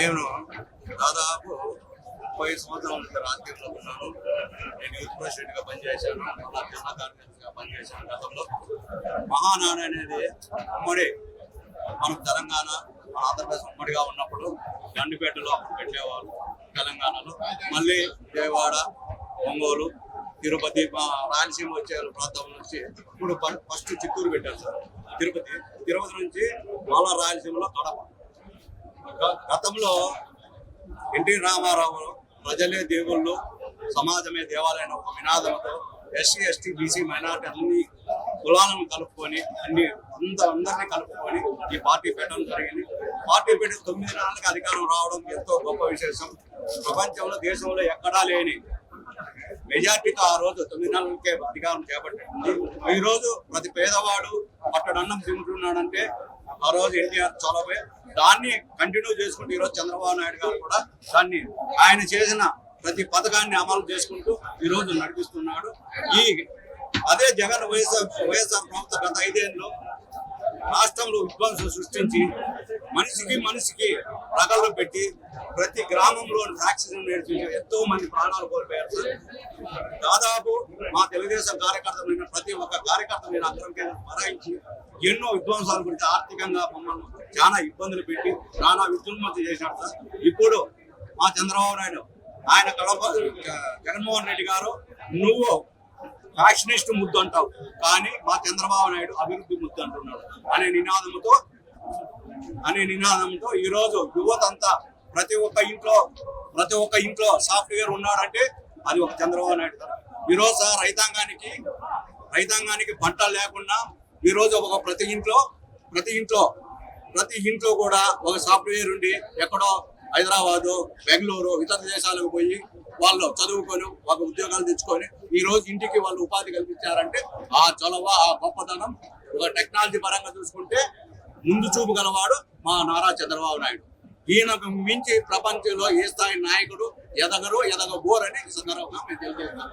నేను దాదాపు ముప్పై సంవత్సరాల నుంచి రాజకీయంలో ఉన్నాను నేను యూత్ ప్రెసిడెంట్గా పనిచేశాను నా జిల్లా కార్యదర్శిగా పనిచేశాను గతంలో. మహానాడు అనేది ఉమ్మడి మన తెలంగాణ మన ఆంధ్రప్రదేశ్ ఉమ్మడిగా ఉన్నప్పుడు గండిపేటలో అప్పుడు పెట్టేవాళ్ళు తెలంగాణలో. మళ్ళీ విజయవాడ ఒంగోలు తిరుపతి రాయలసీమ వచ్చే ప్రాంతం నుంచి ఇప్పుడు ఫస్ట్ చిత్తూరు పెట్టారు సార్. తిరుపతి తిరుపతి నుంచి మళ్ళా రాయలసీమలో కడప. గతంలో ఎన్టీ రామారావు ప్రజలే దేవుళ్ళు సమాజమే దేవాలయం ఒక వినాదంతో ఎస్సీ ఎస్టీ బీసీ మైనార్టీ అన్ని కులాలను కలుపుకొని అన్ని అంద అందరినీ కలుపుకొని ఈ పార్టీ పెట్టడం జరిగింది. పార్టీ పెట్టి తొమ్మిది నెలలకు అధికారం రావడం ఎంతో గొప్ప విశేషం. ప్రపంచంలో దేశంలో ఎక్కడా లేని మెజార్టీతో ఆ రోజు తొమ్మిది నెలలకే అధికారం చేపట్టింది. ఈ రోజు ప్రతి పేదవాడు పట్టడన్నం తింటున్నాడంటే ఆ రోజు ఎన్టీఆర్ చొరవే. దాన్ని కంటిన్యూ చేసుకుంటూ ఈరోజు చంద్రబాబు నాయుడు గారు కూడా దాన్ని ఆయన చేసిన ప్రతి పథకాన్ని అమలు చేసుకుంటూ ఈ రోజు నడిపిస్తున్నాడు. ఈ అదే జగన్ వైఎస్ఆర్ వైఎస్ఆర్ ప్రభుత్వ గత ఐదేళ్ళు రాష్ట్రంలో విధ్వంసం సృష్టించి మనిషికి మనిషికి ప్రగలు పెట్టి ప్రతి గ్రామంలో వ్యాక్సిన్ నేర్పించి ఎంతో మంది ప్రాణాలు కోల్పోయారు సార్. దాదాపు మా తెలుగుదేశం కార్యకర్తలైన ప్రతి ఒక్క కార్యకర్త నేను అక్రమ కేంద్రం మరాయించి ఎన్నో విధ్వంసాల గురించి ఆర్థికంగా మమ్మల్ని చాలా ఇబ్బందులు పెట్టి చాలా విజృంభతి చేశారు సార్ ఇప్పుడు మా చంద్రబాబు నాయుడు ఆయన కడప జగన్మోహన్ రెడ్డి గారు నువ్వు ఫ్యాక్షనిస్ట్ ముద్దు అంటావు. కానీ మా చంద్రబాబు నాయుడు అభివృద్ధి ముద్దు అంటున్నాడు. అనే నినాదంతో అనే నినాదంతో ఈరోజు యువత అంతా ప్రతి ఒక్క ఇంట్లో ప్రతి ఒక్క ఇంట్లో సాఫ్ట్వేర్ ఉన్నాడంటే అది ఒక చంద్రబాబు నాయుడు ఈరోజు రైతాంగానికి రైతాంగానికి పంటలు లేకుండా ఈరోజు ఒక ప్రతి ఇంట్లో ప్రతి ఇంట్లో ప్రతి ఇంట్లో కూడా ఒక సాఫ్ట్వేర్ ఉండి ఎక్కడో హైదరాబాదు బెంగళూరు ఇతర దేశాలకు పోయి వాళ్ళు చదువుకొని ఒక ఉద్యోగాలు తెచ్చుకొని ఈ రోజు ఇంటికి వాళ్ళు ఉపాధి కల్పించారంటే ఆ చొలవ ఆ గొప్పతనం ఒక టెక్నాలజీ పరంగా చూసుకుంటే ముందు చూపు గలవాడు మా నారా చంద్రబాబు నాయుడు. ఈయనకు మించి ప్రపంచంలో ఏ స్థాయి నాయకుడు ఎదగరు ఎదగబోరని ఈ సందర్భంగా మేము తెలియజేస్తాం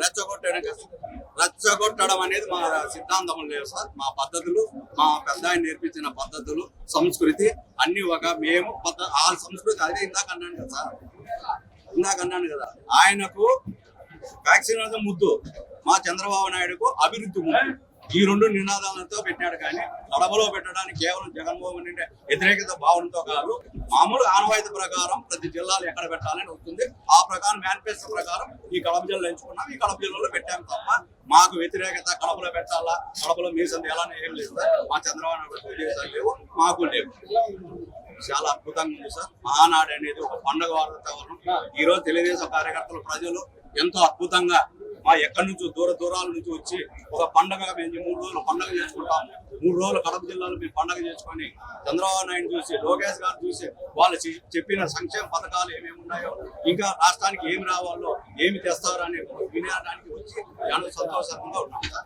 రెచ్చగొట్టడం రెచ్చగొట్టడం అనేది మా సిద్ధాంతం లేదు సార్. మా పద్ధతులు మా పెద్ద నేర్పించిన పద్ధతులు సంస్కృతి అన్ని ఒక మేము పద్ధ ఆ సంస్కృతి అదే ఇందాక అన్నాను కదా సార్. ఇందాక అన్నాను కదా. ఆయనకు వ్యాక్సినేషన్ ముద్దు మా చంద్రబాబు నాయుడుకు అభివృద్ధి ముద్దు. ఈ రెండు నినాదాలతో పెట్టాడు కానీ కడపలో పెట్టడానికి కేవలం జగన్మోహన్ రెడ్డి వ్యతిరేకత భావనతో కాదు మామూలు ఆనవాయితీ ప్రకారం ప్రతి జిల్లాలో ఎక్కడ పెట్టాలని వస్తుంది ఆ ప్రకారం మేనిఫెస్టో ప్రకారం ఈ కడప జిల్లా ఎంచుకున్నాం. ఈ కడప జిల్లాలో పెట్టాము తప్ప మాకు వ్యతిరేకత కడపలో పెట్టాలా? కడపలో మీ ఎలా ఏం లేదు సార్. మా చంద్రబాబు నాయుడు లేవు మాకు లేవు. చాలా అద్భుతంగా ఉంది సార్. మహానాడు అనేది ఒక పండుగ వాతావరణం. ఈ రోజు తెలుగుదేశం కార్యకర్తలు ప్రజలు ఎంతో అద్భుతంగా మా ఎక్కడి నుంచి దూర దూరాల నుంచి వచ్చి ఒక పండగ మేము మూడు రోజులు పండగ చేసుకుంటాం. మూడు రోజులు కడప జిల్లాలో మేము పండగ చేసుకొని చంద్రబాబు నాయుడు చూసి లోకేష్ గారు చూసి వాళ్ళు చెప్పిన సంక్షేమ పథకాలు ఏమేమి ఉన్నాయో ఇంకా రాష్ట్రానికి ఏమి రావాలో ఏమి తెస్తారో అని వినడానికి వచ్చి ఎంతో సంతోషంగా ఉన్నాం.